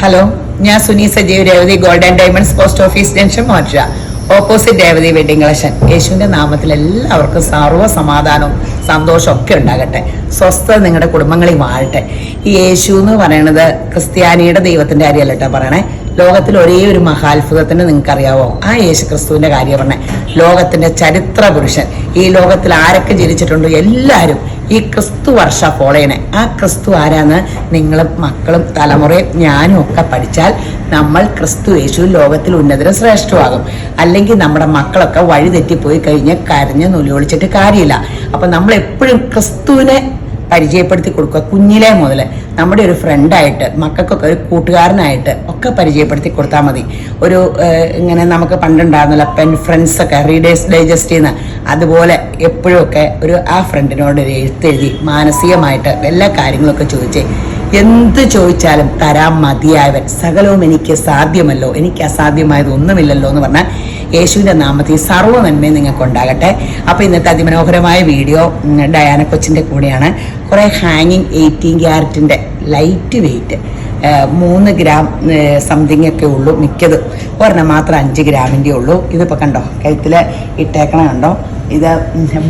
Hello ഞാൻ Suni Sajeev Revathi golden diamonds post office junction Morcha opposite Revathi wedding collection യേശുവിന്റെ നാമത്തിൽ എല്ലാവർക്കും സർവ സമാധാനവും സന്തോഷവും ഒക്കെ ഉണ്ടാകട്ടെ. സ്വസ്ഥത നിങ്ങളുടെ കുടുംബങ്ങളിൽ വാഴട്ടെ. ഈ യേശു എന്ന് പറയണത് ക്രിസ്ത്യാനിയുടെ ദൈവത്തിന്റെ കാര്യമല്ല കേട്ടോ പറയണേ. ലോകത്തിൽ ഒരേ ഒരു മഹാത്ഭുതത്തിന് നിങ്ങൾക്കറിയാവോ? ആ യേശു ക്രിസ്തുവിന്റെ കാര്യം പറഞ്ഞേ ലോകത്തിന്റെ ചരിത്ര പുരുഷൻ. ഈ ലോകത്തിൽ ആരൊക്കെ ജനിച്ചിട്ടുണ്ടോ? എല്ലാവരും ഈ ക്രിസ്തു വർഷ ഫോളോ ചെയ്യണേ ആ ക്രിസ്തു ആരാന്ന് നിങ്ങളും മക്കളും തലമുറയും ഞാനും ഒക്കെ പഠിച്ചാൽ നമ്മൾ ക്രിസ്തു യേശു ലോകത്തിൽ ഉന്നതരും ശ്രേഷ്ഠമാകും അല്ലെങ്കിൽ നമ്മുടെ മക്കളൊക്കെ വഴി തെറ്റിപ്പോയി കഴിഞ്ഞ് കരഞ്ഞ് നുലിയൊളിച്ചിട്ട് കാര്യമില്ല. അപ്പൊ നമ്മൾ എപ്പോഴും ക്രിസ്തുവിനെ പരിചയപ്പെടുത്തി കൊടുക്കുക. കുഞ്ഞിലെ മുതൽ നമ്മുടെ ഒരു ഫ്രണ്ടായിട്ട് മക്കൾക്കൊക്കെ ഒരു കൂട്ടുകാരനായിട്ട് ഒക്കെ പരിചയപ്പെടുത്തി കൊടുത്താൽ മതി. ഒരു ഇങ്ങനെ നമുക്ക് പണ്ടുണ്ടായിരുന്നല്ലോ പെൻ ഫ്രണ്ട്സ് ഒക്കെ റീഡേഴ്സ് ഡൈജസ്റ്റ് ചെയ്യുന്ന അതുപോലെ എപ്പോഴുമൊക്കെ ഒരു ആ ഫ്രണ്ടിനോട് ഒരു എഴുത്തെഴുതി മാനസികമായിട്ട് എല്ലാ കാര്യങ്ങളൊക്കെ ചോദിച്ചേ എന്ത് ചോദിച്ചാലും തരാൻ മതിയായവൻ. സകലവും എനിക്ക് സാധ്യമല്ലോ എനിക്ക് അസാധ്യമായത് ഒന്നുമില്ലല്ലോ എന്ന് പറഞ്ഞാൽ യേശുവിന്റെ നാമത്തിൽ സർവ നന്മയും നിങ്ങൾക്ക് ഉണ്ടാകട്ടെ. അപ്പോൾ ഇന്നത്തെ അതിമനോഹരമായ വീഡിയോ ഡയാന കൊച്ചിന്റെ കൂടെയാണ്. കുറേ ഹാങ്ങിങ് എയ്റ്റീൻ ക്യാരറ്റിന്റെ ലൈറ്റ് വെയിറ്റ് മൂന്ന് ഗ്രാം സംതിങ് ഒക്കെ ഉള്ളൂ മിക്കത്. ഒരെണ്ണം മാത്രം അഞ്ച് ഗ്രാമിന്റെ ഉള്ളൂ. ഇതിപ്പോൾ കണ്ടോ കഴുത്തിൽ ഇട്ടേക്കണ കണ്ടോ? ഇത്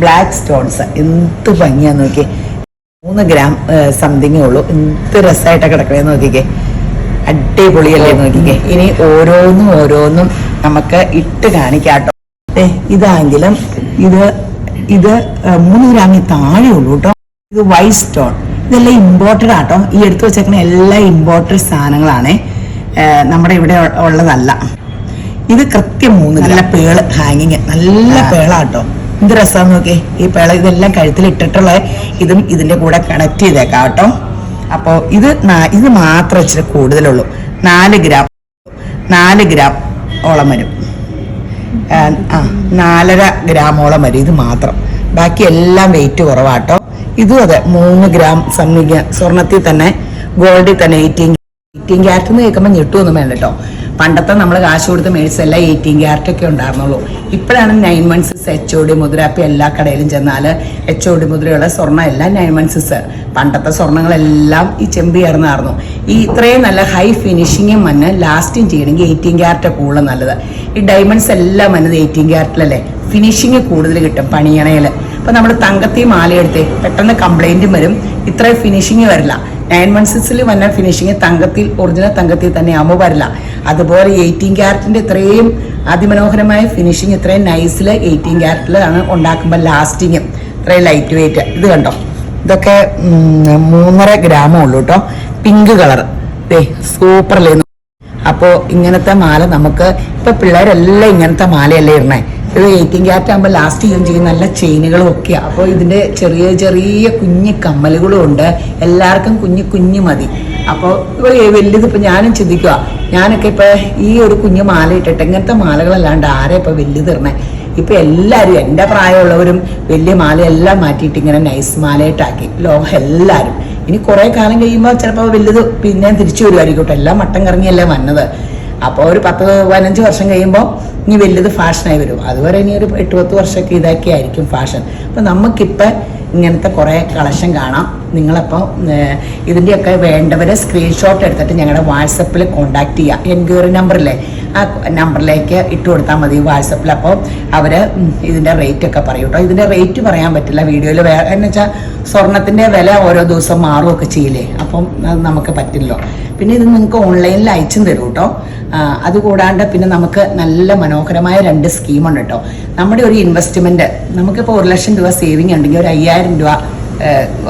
ബ്ലാക്ക് സ്റ്റോൺസ് എന്ത് ഭംഗിയാന്ന് നോക്കി മൂന്ന് ഗ്രാം സംതിങ്ങേ ഉള്ളൂ. എന്ത് രസമായിട്ട് കിടക്കണേന്ന് നോക്കിക്കേ. അടിപൊളിയല്ലേ നോക്കിക്കേ. ഇനി ഓരോന്നും ഓരോന്നും നമുക്ക് ഇട്ട് കാണിക്കാട്ടോ. ഏ ഇതാണെങ്കിലും ഇത് ഇത് മൂന്ന് ഗ്രാമിൽ താഴെ ഉള്ളൂ കേട്ടോ ഇത് വൈറ്റ് സ്റ്റോൺ ഇതെല്ലാം ഇമ്പോർട്ടഡ് ആട്ടോ. ഈ എടുത്തു വെച്ചേക്കുന്ന എല്ലാ ഇമ്പോർട്ടഡ് സാധനങ്ങളാണ്. നമ്മുടെ ഇവിടെ ഉള്ളതല്ല. ഇത് കൃത്യം മൂന്ന് നല്ല പേൾ ഹാങ്ങിങ് നല്ല പേളാട്ടോ. എന്ത് രസാന്ന് നോക്കി ഈ പേള ഇതെല്ലാം കഴുത്തിൽ ഇട്ടിട്ടുള്ള ഇതും ഇതിന്റെ കൂടെ കണക്ട് ചെയ്തേക്കാം കേട്ടോ അപ്പോ ഇത് ഇത് മാത്രം ഇച്ചിരി കൂടുതലുള്ളൂ. നാല് ഗ്രാം നാല് ഗ്രാം ഓളം വരും. ആ, നാലര ഗ്രാമോളം വരും. ഇത് മാത്രം. ബാക്കി എല്ലാം വെയിറ്റ് കുറവാട്ടോ. ഇതും അതെ മൂന്ന് ഗ്രാം സമ്മിക സ്വർണത്തിൽ തന്നെ ഗോൾഡിൽ തന്നെ എയ്റ്റീൻ എയ്റ്റീൻ ക്യാരറ്റ് എന്ന് കേൾക്കുമ്പോൾ ഞെട്ടുമൊന്നും വേണ്ട കേട്ടോ. പണ്ടത്തെ നമ്മൾ കാശ് കൊടുത്ത് മേടിച്ച എല്ലാം എയ്റ്റീൻ ക്യാരറ്റ് ഒക്കെ ഉണ്ടായിരുന്നുള്ളൂ. ഇപ്പോഴാണ് nine one six H O D മുദ്രാപ്പി എല്ലാ കടയിലും ചെന്നാൽ എച്ച് ഒ ഡി മുദ്രയുള്ള സ്വർണം എല്ലാം നയൻ വൺ സിക്സ് പണ്ടത്തെ സ്വർണങ്ങളെല്ലാം ഈ ചെമ്പി ചേർന്നായിരുന്നു. ഈ ഇത്രയും നല്ല ഹൈ ഫിനിഷിങ്ങും മണ്ണ് ലാസ്റ്റിങ് ചെയ്യണമെങ്കിൽ എയ്റ്റീൻ ക്യാരറ്റ് കൂടുതൽ നല്ലത്. ഈ ഡയമണ്ട്സ് എല്ലാം വന്നത് എയ്റ്റീൻ ക്യാരറ്റിലല്ലേ ഫിനിഷിങ് കൂടുതൽ കിട്ടും പണിയണയിൽ അപ്പൊ നമ്മൾ തങ്കത്തി മാല എടുത്തേ പെട്ടെന്ന് കംപ്ലൈന്റും വരും. ഇത്ര ഫിനിഷിങ് വരില്ല. നയൻ വൺ സിക്സിൽ വന്ന ഫിനിഷിങ് തങ്കത്തിൽ ഒറിജിനൽ തങ്കത്തിൽ തന്നെ ആകുമ്പോൾ വരില്ല. അതുപോലെ എയ്റ്റീൻ ക്യാരറ്റിന്റെ ഇത്രയും അതിമനോഹരമായ ഫിനിഷിങ് ഇത്രയും നൈസിൽ എയ്റ്റീൻ ക്യാരറ്റിലാണ് ഉണ്ടാക്കുമ്പോൾ ലാസ്റ്റിങ് ഇത്രയും ലൈറ്റ് വെയിറ്റ് ഇത് കണ്ടോ? ഇതൊക്കെ മൂന്നര ഗ്രാമേ ഉള്ളൂ കേട്ടോ. പിങ്ക് കളർ ദേ സൂപ്പറല്ലേ അപ്പോൾ ഇങ്ങനത്തെ മാല നമുക്ക് ഇപ്പൊ പിള്ളേരെല്ലാം ഇങ്ങനത്തെ മാലയല്ലേ ഇടണേ ഇത് എയ്റ്റീൻ ക്യാരറ്റ് ആകുമ്പോൾ ലാസ്റ്റ് ചെയ്യും ചെയ്യും നല്ല ചെയിനുകളും ഒക്കെയാണ് അപ്പോൾ ഇതിന്റെ ചെറിയ ചെറിയ കുഞ്ഞു കമ്മലുകളും ഉണ്ട്. എല്ലാവർക്കും കുഞ്ഞു കുഞ്ഞു മതി. അപ്പോൾ ഇപ്പൊ ഞാനും ചിന്തിക്കുക ഞാനൊക്കെ ഇപ്പോൾ ഈ ഒരു കുഞ്ഞു മാല ഇട്ടിട്ട് ഇങ്ങനത്തെ മാലകളല്ലാണ്ട് ആരെ ഇപ്പോൾ വലുത് ഇടണേ ഇപ്പൊ എല്ലാവരും എന്റെ പ്രായമുള്ളവരും വലിയ മാലയെല്ലാം മാറ്റിയിട്ട് ഇങ്ങനെ നൈസ് മാലയിട്ടാക്കി ലോകം എല്ലാവരും ഇനി കുറേ കാലം കഴിയുമ്പോൾ ചിലപ്പോൾ വലുത് പിന്നെ തിരിച്ചു വരുമായിരിക്കും കേട്ടോ. എല്ലാം മട്ടം കറങ്ങിയല്ലേ വന്നത്. അപ്പോൾ ഒരു പത്ത് പതിനഞ്ച് വർഷം കഴിയുമ്പോൾ ഇനി വലുത് ഫാഷനായി വരും. അതുവരെ ഇനി ഒരു എട്ട് പത്ത് വർഷമൊക്കെ ഇതാക്കി ആയിരിക്കും ഫാഷൻ അപ്പം നമുക്കിപ്പോൾ ഇങ്ങനത്തെ കുറേ കളക്ഷൻ കാണാം. നിങ്ങളപ്പോൾ ഇതിന്റെയൊക്കെ വേണ്ടവരെ സ്ക്രീൻഷോട്ട് എടുത്തിട്ട് ഞങ്ങളുടെ വാട്സപ്പിൽ കോൺടാക്ട് ചെയ്യുക എൻക്വയറി നമ്പറില്ലേ ആ നമ്പറിലേക്ക് ഇട്ട് കൊടുത്താൽ മതി വാട്സപ്പിൽ. അപ്പോൾ അവർ ഇതിന്റെ റേറ്റ് ഒക്കെ പറയും കേട്ടോ. ഇതിന്റെ റേറ്റ് പറയാൻ പറ്റില്ല. വീഡിയോയിൽ വേറെ എന്ന് വെച്ചാൽ സ്വർണത്തിന്റെ വില ഓരോ ദിവസം മാറുകയൊക്കെ ചെയ്യില്ലേ? അപ്പം അത് നമുക്ക് പറ്റില്ലല്ലോ. പിന്നെ ഇത് നിങ്ങൾക്ക് ഓൺലൈനിൽ അയച്ചും തരും കേട്ടോ. അതുകൂടാണ്ട് പിന്നെ നമുക്ക് നല്ല മനോഹരമായ രണ്ട് സ്കീമുണ്ട് കേട്ടോ. നമ്മുടെ ഒരു ഇൻവെസ്റ്റ്മെന്റ് നമുക്കിപ്പോൾ ഒരു ലക്ഷം രൂപ സേവിങ് ഉണ്ടെങ്കിൽ ഒരു അയ്യായിരം രൂപ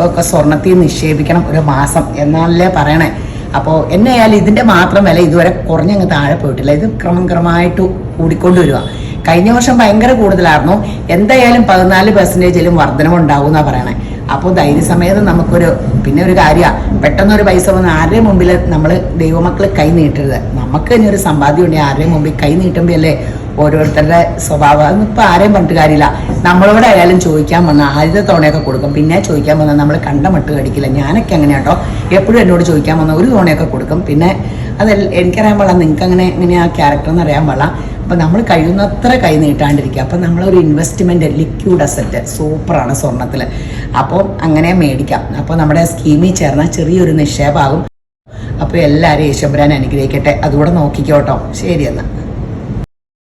ഒക്കെ സ്വർണത്തിൽ നിക്ഷേപിക്കണം ഒരു മാസം എന്നാലേ പറയണേ. അപ്പോൾ എന്നായാലും ഇതിന്റെ മാത്രം വില ഇതുവരെ കുറഞ്ഞങ്ങ് താഴെ പോയിട്ടില്ല. ഇത് ക്രമം ക്രമമായിട്ട് കൂടിക്കൊണ്ട് വരിക. കഴിഞ്ഞ വർഷം ഭയങ്കര കൂടുതലായിരുന്നു. എന്തായാലും പതിനാല് പെർസെന്റേജിലും വർധനമുണ്ടാവും എന്നാണ് പറയണേ. അപ്പോൾ ധൈര്യസമേതം നമുക്കൊരു പിന്നെ ഒരു കാര്യമാണ് പെട്ടെന്നൊരു പൈസ വന്ന് ആരുടെയും മുമ്പിൽ നമ്മൾ ദൈവമക്കൾ കൈ നീട്ടരുത്. നമുക്ക് തന്നെ ഒരു സമ്പാദ്യം ഉണ്ടെങ്കിൽ ആരുടെയും മുമ്പിൽ കൈ നീട്ടുമ്പോൾ അല്ലേ ഓരോരുത്തരുടെ സ്വഭാവം. അതൊന്നും ആരെയും പറഞ്ഞിട്ട് കാര്യമില്ല. നമ്മളോട് ആയാലും ചോദിക്കാൻ വന്ന ആദ്യത്തെ തവണയൊക്കെ കൊടുക്കും. പിന്നെ ചോദിക്കാൻ വന്നാൽ നമ്മൾ കണ്ട മട്ട് കടിക്കില്ല. ഞാനൊക്കെ അങ്ങനെ കേട്ടോ എപ്പോഴും എന്നോട് ചോദിക്കാൻ വന്ന ഒരു തവണയൊക്കെ കൊടുക്കും. പിന്നെ അത് എനിക്കറിയാൻ പാടില്ല. നിങ്ങൾക്ക് അങ്ങനെ ആ ക്യാരക്ടർ എന്ന് അറിയാൻ പാടില്ല. അപ്പം നമ്മൾ കഴിയുന്നത്ര കൈ നീട്ടാണ്ടിരിക്കുക. അപ്പം നമ്മളൊരു ഇൻവെസ്റ്റ്മെന്റ് ലിക്വിഡ് അസറ്റ് സൂപ്പറാണ് സ്വർണത്തിൽ അപ്പോൾ അങ്ങനെ മേടിക്കാം. അപ്പോൾ നമ്മുടെ സ്കീമിൽ ചേർന്നാൽ ചെറിയൊരു നിക്ഷേപമാകും. അപ്പോൾ എല്ലാവരും യേശുബ്രാൻ അനുഗ്രഹിക്കട്ടെ. അതുകൂടെ നോക്കിക്കോട്ടോ. ശരി എന്നാൽ